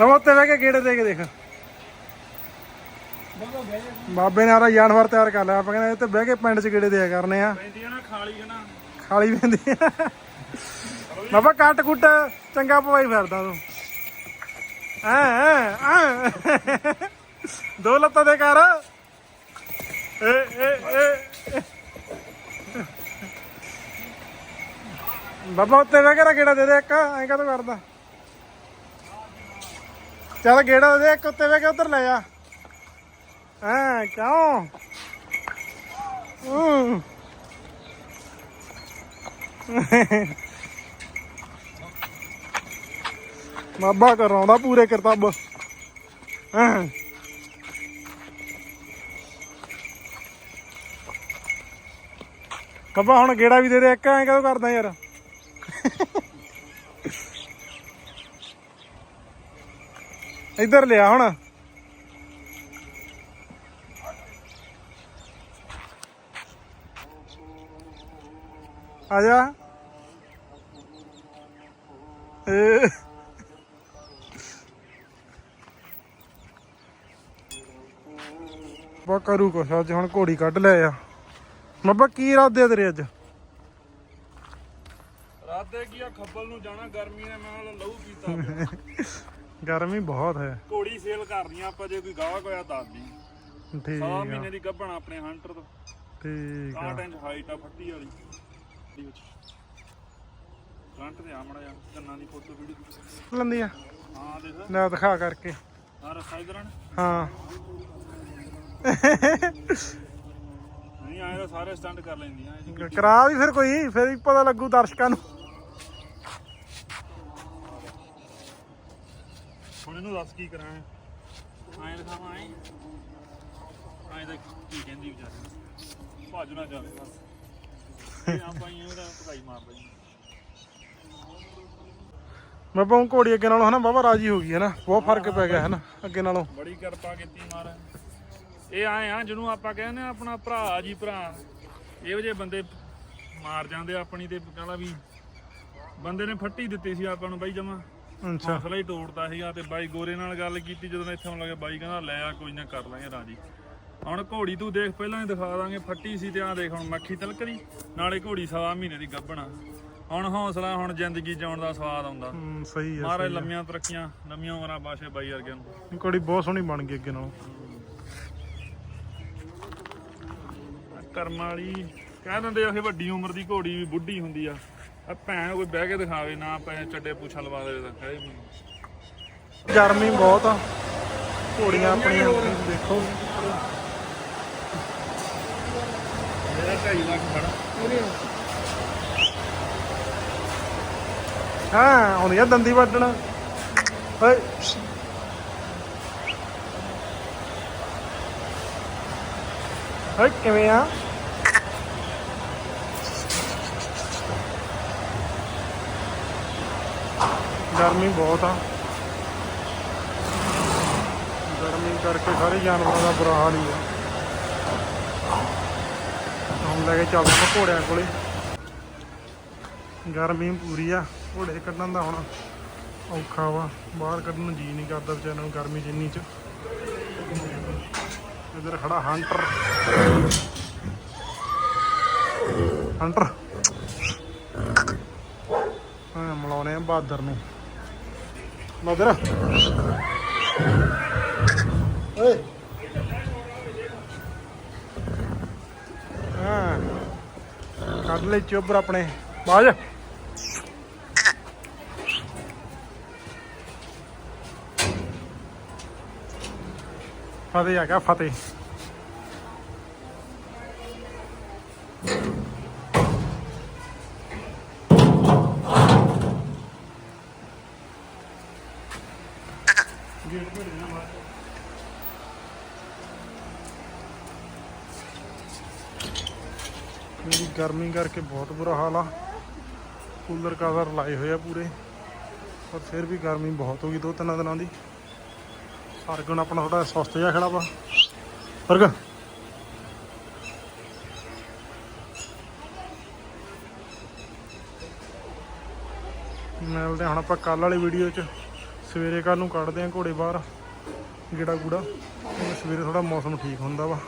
ਨਵਾਂ ਉੱਤੇ ਬਹਿ ਕੇ ਗੇੜੇ ਦੇ ਕੇ ਦੇਖ। ਬਾਬੇ ਨੇ ਆਰਾ ਜਾਨਵਰ ਤਿਆਰ ਕਰ ਲਿਆ। ਆਪਾਂ ਕਹਿੰਦੇ ਇੱਥੇ ਬਹਿ ਕੇ ਪਿੰਡ 'ਚ ਗੇੜੇ ਦਿਆ ਕਰਨੇ ਆ। ਪੈਂਦੀਆਂ ਨਾ ਖਾਲੀ ਨਾ। ਖਾਲੀ ਪੈਂਦੀ ਆ ਬਾਬਾ ਕੱਟ ਕੁੱਟ ਚੰਗਾ ਪਵਾਈ ਫਿਰਦਾ ਤੂੰ। ਐ ਦੋ ਲੱਤਾਂ ਦੇ ਕਰ। ਏ ਏ ਏ। ਬਾਬਾ ਉੱਤੇ ਬਹਿ ਕੇ ਗੇੜਾ ਦੇ ਦੇ ਇੱਕ। ਐਂ ਕਦੋਂ ਕਰਦਾ? ਚੱਲ ਗੇੜਾ ਦੇ ਦੇ ਇੱਕ ਉੱਤੇ ਬਹਿ ਕੇ ਉਧਰ ਲੈ ਜਾ ਐ ਕਿਉਂ? ਹੂੰ। ਬਾਬਾ ਕਰਾਉਂਦਾ ਪੂਰੇ ਕਰਤੱਬ। ਹਾਂ। ਬਾਬਾ ਹੁਣ ਗੇੜਾ ਵੀ ਦੇ ਦੇ, ਇੱਕ ਐਂ ਕਦੋਂ ਕਰਦਾ ਯਾਰ? ਇੱਧਰ ਲਿਆ ਹੁਣ। ਆ ਜਾ। ਏ। ਬਾ ਕਰੂ ਕੁਛ ਅੱਜ ਹੁਣ ਘੋੜੀ ਕੱਢ ਲਿਆ ਆ। ਮੱਬਾ ਕੀ ਇਰਾਦੇ ਤੇਰੇ ਅੱਜ? ਰਾਤ ਕੀ ਆ? ਖੱਬਲ ਨੂੰ ਜਾਣਾ ਗਰਮੀ ਨੇ ਮੈਂ ਲਹੂ ਪੀਤਾ। ਗਰਮੀ ਬਹੁਤ ਹੈ। ਘੋੜੀ ਸੇਲ ਕਰਦੀਆਂ ਆਪਾਂ ਜੇ ਕੋਈ ਗਾਹਕ ਹੋਇਆ ਦੱਸ ਦੀ। ਠੀਕ ਆ। ਮਹੀਨੇ ਦੀ ਗੱਭਣ ਆਪਣੇ ਹੰਟਰ ਤੋਂ। ਠੀਕ ਆ। 60 ਇੰਚ ਹਾਈਟ ਆ ਫੱਟੀ ਵਾਲੀ। ਦੀ ਵਿੱਚ। ਫਰੰਟ ਤੇ ਜਾ ਕੰਨਾਂ ਦੀ ਫੋਟੋ ਵੀਡੀਓ ਲੰਦੀ ਆ। ਹਾਂ ਦੇਖ। ਲੈ ਦਿਖਾ ਕਰਕੇ। ਆ ਰਸਾ ਇਧਰ ਹਾਂ। ਨਹੀਂ ਆਏ ਤਾਂ ਸਾਰੇ ਸਟੰਟ ਕਰ ਲੈਂਦੀਆਂ ਕਰਾ ਵੀ ਫਿਰ ਕੋਈ ਫਿਰ ਪਤਾ ਲੱਗੂ ਦਰਸ਼ਕਾਂ ਨੂੰ। ਹੁਣ ਇਹਨੂੰ ਦੱਸ ਕੀ ਕਰਾਂ ਆਏ ਦਿਖਾਵਾਂ ਆਏ ਆਏ ਤਾਂ ਕੀ ਕਹਿੰਦੀ ਵਿਚਾਰੀ। ਭੱਜ ਨਾ ਜਾਵੇ ਬਸ। ਇਹ ਆਪਾਂ ਹੀ ਉਹਦਾ ਭਗਾਈ ਮਾਰਦਾ ਜੀ ਮੈਂ ਪਾਉਂ ਘੋੜੀ ਅੱਗੇ ਨਾਲੋਂ ਹਨਾ ਬਾਬਾ ਰਾਜੀ ਹੋ ਗਈ ਹੈ ਨਾ। ਬਹੁਤ ਫ਼ਰਕ ਪੈ ਗਿਆ ਹੈ ਨਾ ਅੱਗੇ ਨਾਲੋਂ। ਬੜੀ ਕਿਰਪਾ ਕੀਤੀ ਮਹਾਰਾਜ ਇਹ ਆਏ ਆ ਜਿਹਨੂੰ ਆਪਾਂ ਕਹਿੰਦੇ ਆ ਆਪਣਾ ਭਰਾ ਜੀ ਭਰਾ। ਇਹੋ ਜਿਹੇ ਬੰਦੇ ਮਾਰ ਜਾਂਦੇ ਆਪਣੀ ਤੇ ਕਹਿੰਦਾ ਵੀ ਬੰਦੇ ਨੇ ਫੱਟੀ ਦਿੱਤੀ ਸੀ ਆਪਾਂ ਨੂੰ ਬਾਈ ਜਮਾ। ਅੱਛਾ। ਹੌਸਲਾ ਹੀ ਤੋੜਦਾ ਸੀਗਾ ਤੇ ਬਾਈ ਗੋਰੇ ਨਾਲ ਗੱਲ ਕੀਤੀ ਜਦੋਂ ਇੱਥੇ ਆਉਣ ਲੱਗੇ ਬਾਈ ਕਹਿੰਦਾ ਲੈ ਆ ਕੋਈ ਨਾ ਕਰ ਲਾਂਗੇ ਰਾਜੀ। ਹੁਣ ਘੋੜੀ ਤੂੰ ਦੇਖ ਪਹਿਲਾਂ ਹੀ ਦਿਖਾ ਦਾਂਗੇ ਫੱਟੀ ਸੀ ਤੇ ਆ ਦੇਖ ਹੁਣ ਮੱਖੀ ਤਲਕਦੀ ਨਾਲੇ ਘੋੜੀ ਸਵਾ ਮਹੀਨੇ ਦੀ ਗੱਭਣਾ ਹੁਣ ਹੌਸਲਾ ਹੁਣ ਜ਼ਿੰਦਗੀ ਜਿਉਣ ਦਾ ਸਵਾਦ ਆਉਂਦਾ। ਸਹੀ ਹੈ ਮਹਾਰਾਜ ਲੰਮੀਆਂ ਤਰੱਕੀਆਂ ਲੰਮੀਆਂ ਉਮਰਾਂ ਬਾਸ਼ੇ ਬਾਈ ਵਰਗਿਆਂ ਨੂੰ। ਘੋੜੀ ਬਹੁਤ ਸੋਹਣੀ ਬਣ ਗਈ ਅੱਗੇ ਨਾਲੋਂ। ਕਰਮ ਵਾਲੀ ਕਹਿ ਦਿੰਦੇ ਆ ਕਿ ਵੱਡੀ ਉਮਰ ਦੀ ਘੋੜੀ ਵੀ ਬੁੱਢੀ ਹੁੰਦੀ ਆ। ਆ ਭੈਣ ਕੋਈ ਬਹਿ ਕੇ ਦਿਖਾਵੇ ਨਾ ਪੈ ਚੱਡੇ ਪੁੱਛਾ ਲਵਾ ਦੇਵੇ ਤਾਂ ਕਹੇ ਮੈਨੂੰ ਗਰਮੀ ਬਹੁਤ ਆ। ਘੋੜੀਆਂ ਆਪਣੀਆਂ ਦੇਖੋ। ਮੇਰਾ 2.5 ਲੱਖ ਫੜ ਹਾਂ ਆਉਂਦੀ ਆ ਦੰਦੀ ਵੱਢਣ। ਓਏ। ਓਏ ਕਿਵੇਂ ਆ? ਗਰਮੀ ਬਹੁਤ ਆ। ਗਰਮੀ ਕਰਕੇ ਸਾਰੇ ਜਾਨਵਰਾਂ ਦਾ ਬੁਰਾ ਹਾਲ ਹੀ ਆ। ਹੁਣ ਲੈ ਕੇ ਚੱਲਦੇ ਆਪਾਂ ਘੋੜਿਆਂ ਕੋਲੇ। ਗਰਮੀ ਪੂਰੀ ਆ, ਘੋੜੇ ਕੱਢਣ ਦਾ ਹੁਣ ਔਖਾ ਵਾ। ਬਾਹਰ ਕੱਢਣ ਨੂੰ ਜੀ ਨਹੀਂ ਕਰਦਾ ਵਿਚਾਰਿਆਂ ਨੂੰ ਗਰਮੀ ਜਿੰਨੀ ਚ। ਇਧਰ ਖੜਾ ਹੰਟਰ ਹੰਟਰ ਹਾਂ ਮਲਾਉਣੇ ਆ ਬਹਾਦਰ ਨੂੰ। ਬਹਾਦਰ ਓਏ। ਹਾਂ। ਕੱਢ ਲੈ ਚੋਬਰ ਆਪਣੇ। ਬਾਜ। ਫਤਿਹ ਆ ਗਿਆ ਫਤਿਹ। ਮੇਰੀ ਗਰਮੀ ਕਰਕੇ ਬਹੁਤ ਬੁਰਾ ਹਾਲ ਆ। ਕੂਲਰ ਕਵਰ ਲਾਏ ਹੋਏ ਆ ਪੂਰੇ, ਪਰ ਫਿਰ ਵੀ ਗਰਮੀ ਬਹੁਤ ਹੋ ਗਈ ਦੋ ਤਿੰਨ ਦਿਨਾਂ ਦੀ। ਸਰਗਣ ਆਪਣਾ ਥੋੜਾ ਸੁਸਤ ਜਿਹਾ ਖੜਾ ਵਾ ਸਰਗ ਮਿਲਦੇ ਹਾਂ ਹੁਣ ਆਪਾਂ ਕੱਲ ਵਾਲੀ ਵੀਡੀਓ 'ਚ। ਸਵੇਰੇ ਕੱਲ ਨੂੰ ਕੱਢਦੇ ਆ ਘੋੜੇ ਬਾਹਰ, ਗੇੜਾ ਗੂੜਾ। ਸਵੇਰੇ ਥੋੜਾ ਮੌਸਮ ਠੀਕ ਹੁੰਦਾ ਵਾ।